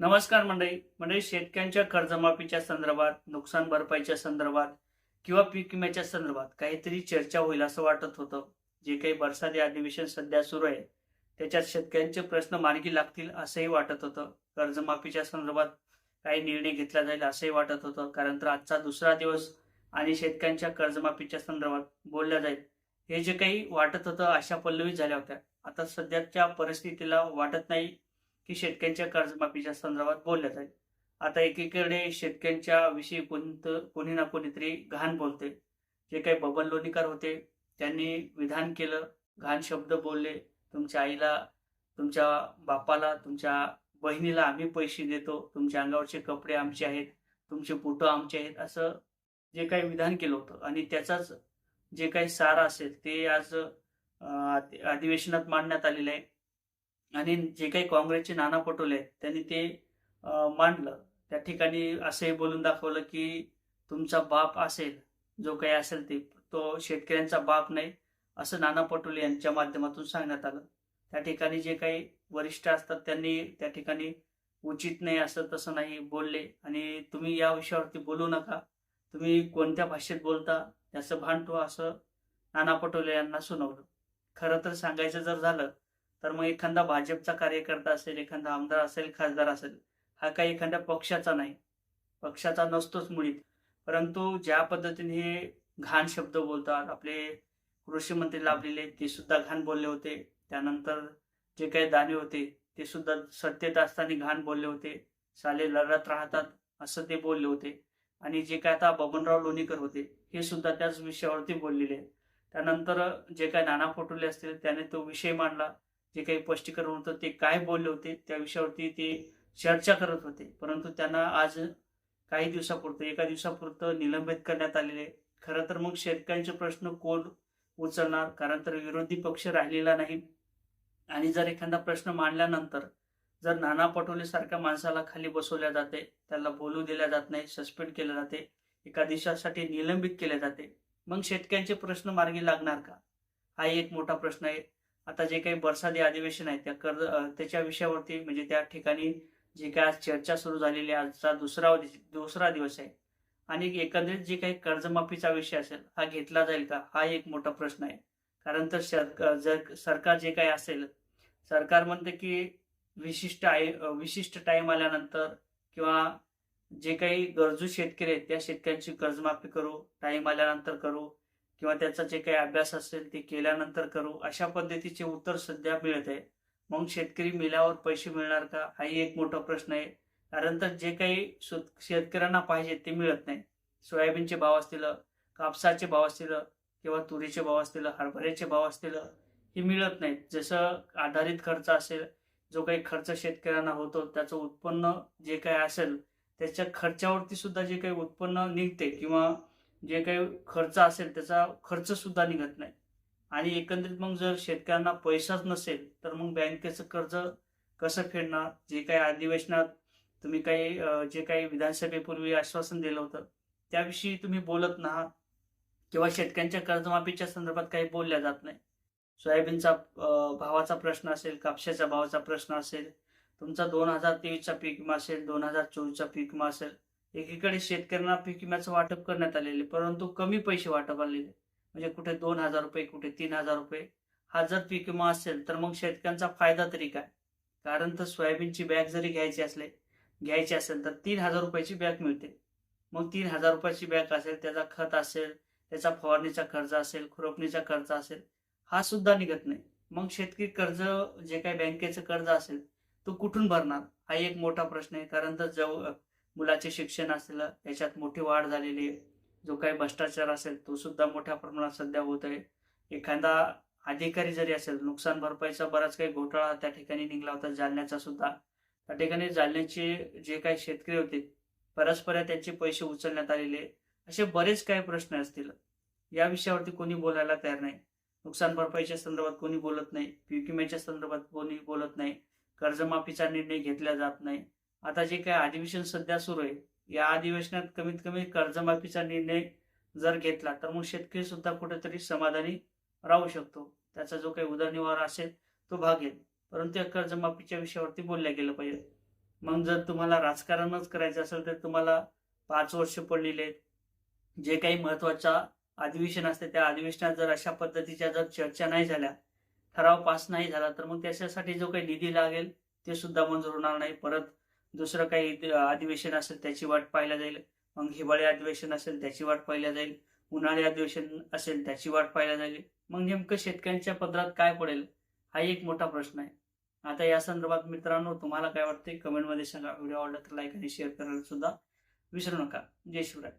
नमस्कार मंडळी. मंडळी शेतकऱ्यांच्या कर्जमाफीच्या संदर्भात नुकसान भरपाईच्या संदर्भात किंवा पीक विम्याच्या संदर्भात काहीतरी चर्चा होईल असं वाटत होतं. जे काही बरसाती अधिवेशन सध्या सुरू आहे त्याच्यात शेतकऱ्यांचे प्रश्न मार्गी लागतील असंही वाटत होतं. कर्जमाफीच्या संदर्भात काही निर्णय घेतला जाईल असंही वाटत होतं. कारण तर आजचा दुसरा दिवस आणि शेतकऱ्यांच्या कर्जमाफीच्या संदर्भात बोलल्या जाईल हे जे काही वाटत होतं अशा पल्लवी झाल्या होत्या. आता सध्याच्या परिस्थितीला वाटत नाही की शेतकऱ्यांच्या कर्जमाफीच्या संदर्भात बोलल्या जाईल. आता एकीकडे शेतकऱ्यांच्या विषयी कोणतं कोणी ना कोणीतरी घाण बोलते. जे काही बबन लोणीकर होते त्यांनी विधान केलं घाण शब्द बोलले. तुमच्या आईला तुमच्या बापाला तुमच्या बहिणीला आम्ही पैसे देतो. तुमच्या अंगावरचे कपडे आमचे आहेत. तुमचे फोटो आमचे आहेत. असं जे काही विधान केलं होतं. आणि त्याचाच जे काही सार असेल ते आज अधिवेशनात मांडण्यात आलेलं आहे. आणि जे काही काँग्रेसचे नाना पटोले आहेत त्यांनी ते मांडलं. त्या ठिकाणी असंही बोलून दाखवलं की तुमचा बाप असेल जो काही असेल ते तो शेतकऱ्यांचा बाप नाही असं नाना पटोले यांच्या माध्यमातून सांगण्यात आलं. त्या ठिकाणी जे काही वरिष्ठ असतात त्यांनी त्या ठिकाणी उचित नाही असं तसं नाही बोलले. आणि तुम्ही या विषयावरती बोलू नका. तुम्ही कोणत्या भाषेत बोलता त्याचं भान ठेवा असं नाना पटोले यांना सुनावलं. खरं तर सांगायचं जर झालं तर मग एखादा भाजपचा कार्यकर्ता असेल एखादा आमदार असेल खासदार असेल हा काही एखाद्या पक्षाचा नाही. पक्षाचा नसतोच मुळीत परंतु ज्या पद्धतीने हे घाण शब्द बोलतात आपले कृषी मंत्री लाभलेले ते सुद्धा घाण बोलले होते. त्यानंतर जे काही दाणे होते ते सुद्धा सत्तेत असताना घाण बोलले होते. साले लढत राहतात असं ते बोलले होते. आणि जे काय आता बबनराव लोणीकर होते हे सुद्धा त्याच विषयावरती बोललेले त्यानंतर जे काय नाना पटोले असतील त्याने तो विषय मांडला. जे काही स्पष्टीकरण होतं ते काय बोलले होते त्या विषयावरती ते चर्चा करत होते. परंतु त्यांना आज काही दिवसापुरतं एका दिवसापुरतं निलंबित करण्यात आलेले आहे. खरं तर मग शेतकऱ्यांचे प्रश्न कोण उचलणार? कारण तर विरोधी पक्ष राहिलेला नाही. आणि जर एखादा प्रश्न मांडल्यानंतर जर नाना पटोले सारख्या माणसाला खाली बसवल्या जाते त्याला बोलू दिल्या जात नाही सस्पेंड केले जाते एका दिवसासाठी निलंबित केले जाते मग शेतकऱ्यांचे प्रश्न मार्गी लागणार का? हा एक मोठा प्रश्न आहे. आता जे काही बरसादी अधिवेशन आहे त्या कर्ज त्याच्या विषयावरती म्हणजे त्या ठिकाणी जे काय आज चर्चा सुरू झालेली आहे आजचा दुसरा दुसरा दिवस आहे. आणि एकंदरीत जे काही कर्जमाफीचा विषय असेल हा घेतला जाईल का? हा एक मोठा प्रश्न आहे. कारण तर सरकार जर सरकार जे काही असेल सरकार म्हणते की विशिष्ट आय विशिष्ट टाइम आल्यानंतर किंवा जे काही गरजू शेतकरी आहेत त्या शेतकऱ्यांची कर्जमाफी करू टाइम आल्यानंतर करू किंवा त्याचा जे काही अभ्यास असेल ते केल्यानंतर करू अशा पद्धतीचे उत्तर सध्या मिळत. आहे मग शेतकरी मिल्यावर पैसे मिळणार का? हाही एक मोठा प्रश्न आहे. कारण तर जे काही शेतकऱ्यांना पाहिजे ते मिळत नाही. सोयाबीनचे भाव असतील कापसाचे भाव असतील किंवा तुरीचे भाव असतील हरभऱ्याचे भाव असतील हे मिळत नाहीत जसं आधारित खर्च असेल जो काही खर्च शेतकऱ्यांना होतो त्याचं उत्पन्न जे काही असेल त्याच्या खर्चावरती सुद्धा जे काही उत्पन्न निघते किंवा जे काही खर्च असेल त्याचा खर्च सुद्धा निघत नाही. आणि एकंदरीत मग जर शेतकऱ्यांना पैसाच नसेल तर मग बँकेचं कर्ज कसं फेडणार? जे काही अधिवेशनात तुम्ही काही जे काही विधानसभेपूर्वी आश्वासन दिलं होतं त्याविषयी तुम्ही बोलत नाहात किंवा शेतकऱ्यांच्या कर्जमाफीच्या संदर्भात काही बोलल्या जात नाही. सोयाबीनचा भावाचा प्रश्न असेल कापसाच्या भावाचा प्रश्न असेल तुमचा दोन हजार तेवीसचा पीक विमा असेल दोन हजार चोवीसचा पीक विमा असेल एकीकडे शेतकऱ्यांना पीक विम्याचं वाटप करण्यात आलेले परंतु कमी पैसे वाटप आलेले म्हणजे कुठे दोन हजार रुपये कुठे तीन हजार रुपये. हा जर पीक विमा असेल तर मग शेतकऱ्यांचा फायदा तरी काय? कारण तर सोयाबीनची बॅग जरी घ्यायची असले घ्यायची असेल तर तीन हजार रुपयाची बॅग मिळते. मग तीन हजार रुपयाची बॅग असेल त्याचा खत असेल त्याचा फवारणीचा खर्च असेल खुरपणीचा खर्च असेल हा सुद्धा निघत नाही. मग शेतकरी कर्ज जे काही बँकेचं कर्ज असेल तो कुठून भरणार? हा एक मोठा प्रश्न आहे. कारण तर जव मुलाचे शिक्षण असेल याच्यात मोठी वाढ झालेली आहे. जो काही भ्रष्टाचार असेल तो सुद्धा मोठ्या प्रमाणात सध्या होत आहे. एखादा अधिकारी जरी असेल नुकसान भरपाईचा बराच काही घोटाळा त्या ठिकाणी निघला होता जालन्याचा सुद्धा. त्या ठिकाणी जालन्याचे जे काही शेतकरी होते परस्पर त्यांचे पैसे उचलण्यात आलेले असे बरेच काही प्रश्न असतील. या विषयावरती कोणी बोलायला तयार नाही. नुकसान भरपाईच्या संदर्भात कोणी बोलत नाही. पीक विम्याच्या संदर्भात कोणी बोलत नाही. कर्जमाफीचा निर्णय घेतला जात नाही. आता जे काही अधिवेशन सध्या सुरू आहे या अधिवेशनात कमीत कमी कर्जमाफीचा निर्णय जर घेतला तर मग शेतकरी सुद्धा कुठेतरी समाधानी राहू शकतो. त्याचा जो काही उदरनिर्वाह असेल तो भागेल परंतु या कर्जमाफीच्या विषयावरती बोलल्या गेलं पाहिजे. मग जर तुम्हाला राजकारणच करायचं असेल तर तुम्हाला पाच वर्ष पडलेले जे काही महत्त्वाचा अधिवेशन असते त्या अधिवेशनात जर अशा पद्धतीच्या जर चर्चा नाही झाल्या ठराव पास नाही झाला तर मग त्याच्यासाठी जो काही निधी लागेल ते सुद्धा मंजूर होणार नाही. परत दुसरं काही अधिवेशन असेल त्याची वाट पाहिला जाईल. मग हिवाळी अधिवेशन असेल त्याची वाट पाहिल्या जाईल. उन्हाळी अधिवेशन असेल त्याची वाट पाहिल्या जाईल. मग नेमकं शेतकऱ्यांच्या पदरात काय पडेल? हा एक मोठा प्रश्न आहे. आता या संदर्भात मित्रांनो तुम्हाला काय वाटते कमेंटमध्ये सांगा. व्हिडिओ आवडला तर लाईक आणि शेअर करायला सुद्धा विसरू नका. जय शिवराय.